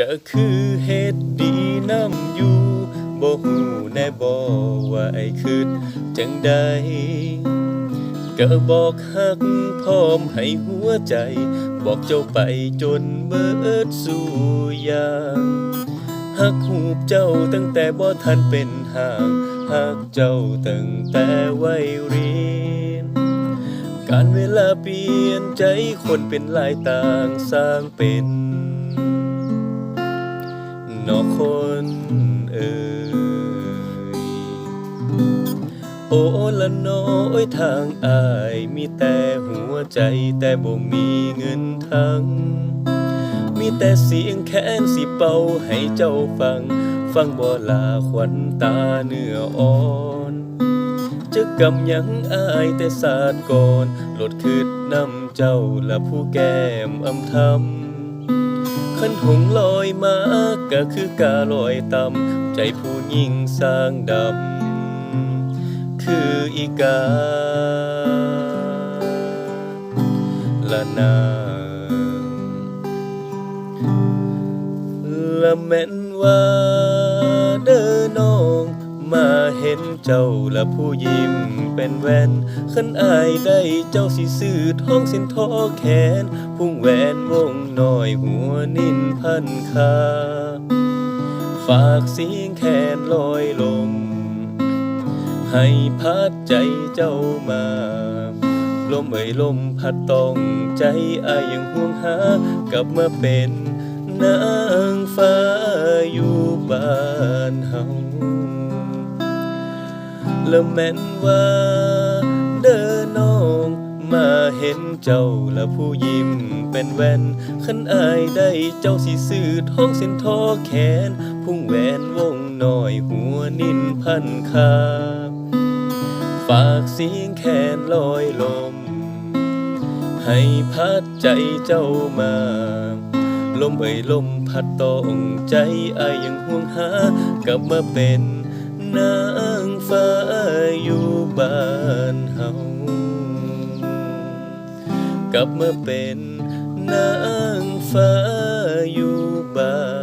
ก็คือเฮ็ดดีน้ำอยู่บ่ฮู้แน่บ่ว่าไอ้คิดจังใดก็บอกฮักพร้อมให้หัวใจ บอกเจ้าไปจนเบิดสู่ยางฮักหูบเจ้าตั้งแต่บ่ทันเป็นห่างฮักเจ้าตั้งแต่วัยเรียน การเวลาเปลี่ยนใจคนเป็นหลายต่างสร้างเป็น นอกคนเอ่ยโอ้ละน้อยทางอายมีแต่หัวใจแต่บ่มีเงินทั้ง มีแต่เสียงแค้นสิเป่าให้เจ้าฟัง ฟังบ่ลาขวัญตาเนื้ออ่อนจะกำยังอายแต่ศาสตร์ก่อนโลดคืดนำเจ้าและผู้แก้มอำทำ ขันหงลอยมาก็คือกาลอยต่ำใจผู้ยิ่งสร้างดำคืออีกาละนางละแม่นว่าเดิน้อ มาเห็นเจ้าและผู้ยิ้มเป็นแวนขันอายได้เจ้าสิซื้อท้องสินทอแขน พุ่งแหวนวงน้อยหัวนิ่นพันคา ฝากเสียงแคนลอยลม ให้พัดใจเจ้ามาลมเอ่ยลมพัดต้องใจอายยังห่วงหา กลับมาเป็นนางฟ้าอยู่บ้านเฮา ล้วแม่นว่า เด้อน้องมาเห็นเจ้าและผู้ยิ้มเป็นแว่นขันอายได้เจ้าสิซื้อท้องเส้นทอแขน พุ่งแหวนวงน้อยหัวนิ่นพันคาฝากเสียงแคนลอยลม ให้พัดใจเจ้ามาลมเอ่ยลมพัดต้องใจอายยังห่วงหากลับมาเป็นนางฟ้า กลับมาเป็นนางฟ้าอยู่บ้าน